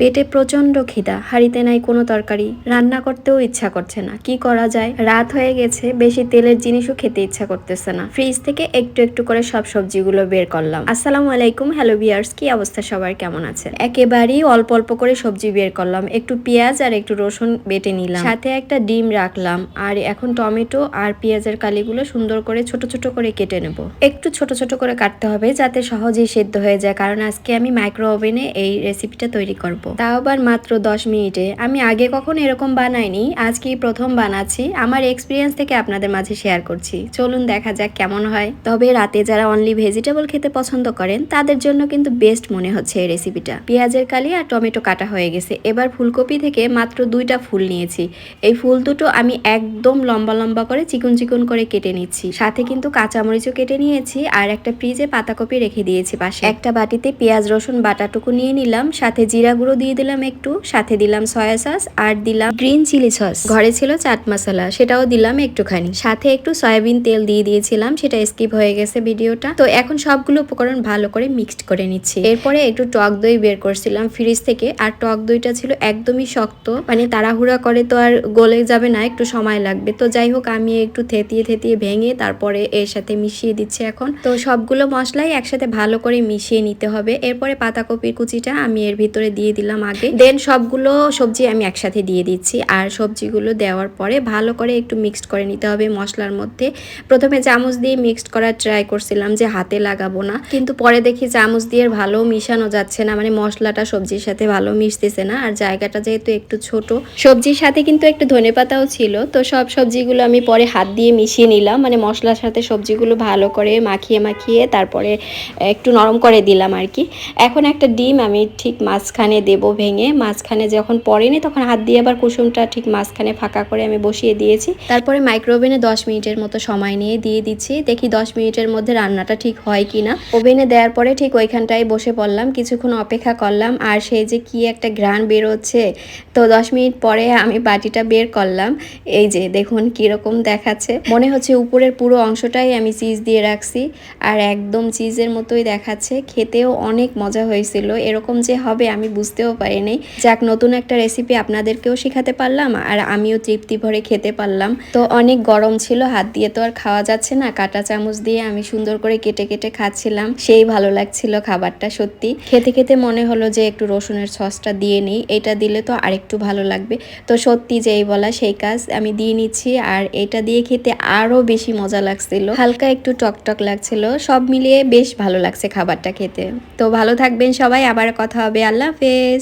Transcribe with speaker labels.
Speaker 1: পেটে প্রচণ্ড খিদা, হাড়িতে নাই কোনো তরকারি, রান্না করতেও ইচ্ছা করছে না। কি করা যায়? রাত হয়ে গেছে, বেশি তেলের জিনিসও খেতে ইচ্ছা করতেছে না। ফ্রিজ থেকে একটু একটু করে সব সবজিগুলো বের করলাম। আসসালামু আলাইকুম, হ্যালো বিয়ার্স কি অবস্থা সবার? কেমন আছে একেবারেই অল্প অল্প করে সবজি বের করলাম। একটু পেঁয়াজ আর একটু রসুন বেটে নিলাম। সাথে একটা ডিম রাখলাম আর এখন টমেটো আর পেঁয়াজের কালিগুলো সুন্দর করে ছোট ছোট করে কেটে নেব। একটু ছোট ছোট করে কাটতে হবে যাতে সহজেই সেদ্ধ হয়ে যায়। কারণ আজকে আমি মাইক্রো ওভেনে এই রেসিপিটা তৈরি করব। তাও আবার মাত্র দশ মিনিটে। আমি আগে কখনো এরকম বানাইনি, আজকেই প্রথম বানাচ্ছি। আমার এক্সপিরিয়েন্স থেকে আপনাদের মাঝে শেয়ার করছি। চলুন দেখা যাক কেমন হয়। তবে রাতে যারা অনলি ভেজিটেবল খেতে পছন্দ করেন, তাদের জন্য কিন্তু বেস্ট মনে হচ্ছে এই রেসিপিটা পেঁয়াজের কালি আর টমেটো কাটা হয়ে গেছে। এবার ফুলকপি থেকে মাত্র দুইটা ফুল নিয়েছি। এই ফুল দুটো আমি একদম লম্বা লম্বা করে চিকন চিকন করে কেটে নিচ্ছি। সাথে কিন্তু কাঁচামরিচও কেটে নিয়েছি আর একটা ফ্রিজে পাতাকপি রেখে দিয়েছি পাশে। একটা বাটিতে পেঁয়াজ, রসুন, বাটাটুকু নিয়ে নিলাম। সাথে জিরা গুঁড়ো দিয়ে দিলাম একটু, সাথে দিলাম সয়া সস আর দিলাম গ্রিন চিলি সস ঘরে ছিল চাট মশলা, সেটাও দিলাম একটুখানি। সাথে একটু সয়াবিন তেল দিয়ে দিয়েছিলাম, সেটা স্কিপ হয়ে গেছে ভিডিওটা। তো এখন সবগুলো উপকরণ ভালো করে মিক্সড করে নিচ্ছি। এরপরে একটু টক দই বের করছিলাম ফ্রিজ থেকে, আর টক দইটা ছিল একদমই শক্ত। মানে তাড়াহুড়া করে তো আর গলে যাবে না, একটু সময় লাগবে। তো যাই হোক, আমি একটু থেতিয়ে থেতিয়ে ভেঙে তারপরে এর সাথে মিশিয়ে দিচ্ছি এখন। তো সবগুলো মশলাই একসাথে ভালো করে মিশিয়ে নিতে হবে। এরপরে পাতাকপির কুচিটা আমি এর ভিতরে দিয়ে দিলাম। আগে। দেন সবগুলো সবজি আমি একসাথে দিয়ে দিচ্ছি। আর সবজিগুলো দেওয়ার পরে ভালো করে একটু মিক্সড করে নিতে হবে মশলার মধ্যে। প্রথমে চামচ দিয়ে মিক্সড করার ট্রাই করছিলাম যে হাতে লাগাবো না। কিন্তু পরে দেখি চামচ দিয়ে ভালো মিশানো যাচ্ছে না। মানে মশলাটা সবজির সাথে ভালো মিশতেছে না। আর জায়গাটা যেহেতু একটু ছোট, সবজির সাথে কিন্তু একটু ধনে পাতাও ছিল। তো সব সবজিগুলো আমি পরে হাত দিয়ে মিশিয়ে নিলাম। মানে মশলার সাথে সবজিগুলো ভালো করে মাখিয়ে মাখিয়ে তারপরে একটু নরম করে দিলাম আর কি। এখন একটা ডিম আমি ঠিক মাঝখানে দেব। ভেঙে মাঝখানে যখন পড়েনি তখন হাত দিয়ে আবার কুসুমটা ঠিক মাঝখানে ফাঁকা করে আমি বসিয়ে দিয়েছি। তারপরে মাইক্রোওভেনে দশ মিনিটের মতো সময় নিয়ে দিয়ে দিচ্ছি। দেখি দশ মিনিটের মধ্যে রান্নাটা ঠিক হয় কি না ওভেনে দেওয়ার পরে ঠিক ওইখানটায় বসে পড়লাম, কিছুক্ষণ অপেক্ষা করলাম আর সেই যে কি একটা ঘ্রাণ বেরোচ্ছে, তো দশ মিনিট পরে আমি বাটিটা বের করলাম। এই যে দেখুন কীরকম দেখাচ্ছে। মনে হচ্ছে উপরের পুরো অংশটাই আমি চিজ দিয়ে রাখছি আর একদম চিজের মতোই দেখাচ্ছে। খেতেও অনেক মজা হয়েছিল। এরকম যে হবে আমি বুঝতেও পারিনি। যাক, নতুন একটা রেসিপি আপনাদেরকেও শেখাতে পারলাম আর আমিও তৃপ্তি ভরে খেতে পারলাম। তো অনেক গরম ছিল, হাত দিয়ে তো আর খাওয়া যাচ্ছে না। কাটা চামচ দিয়ে আমি সুন্দর করে কেটে কেটে খাচ্ছিলাম। সেই ভালো লাগছিল খাবারটা সত্যি। খেতে খেতে মনে হলো যে একটু রসুনের সসটা দিয়ে নিই। এটা দিলে তো আরেকটু ভালো লাগবে। তো সত্যি যেই বলা সেই কাজ আমি দিয়ে নিচ্ছি আর এটা দিয়ে খেতে আরও বেশি মজা লাগছিল। হালকা একটু টকটক লাগছিল। সব মিলিয়ে বেশ ভালো লাগছে খাবারটা খেতে। তো ভালো থাকবেন সবাই। আবার কথা হবে। আল্লাহ হাফেজ।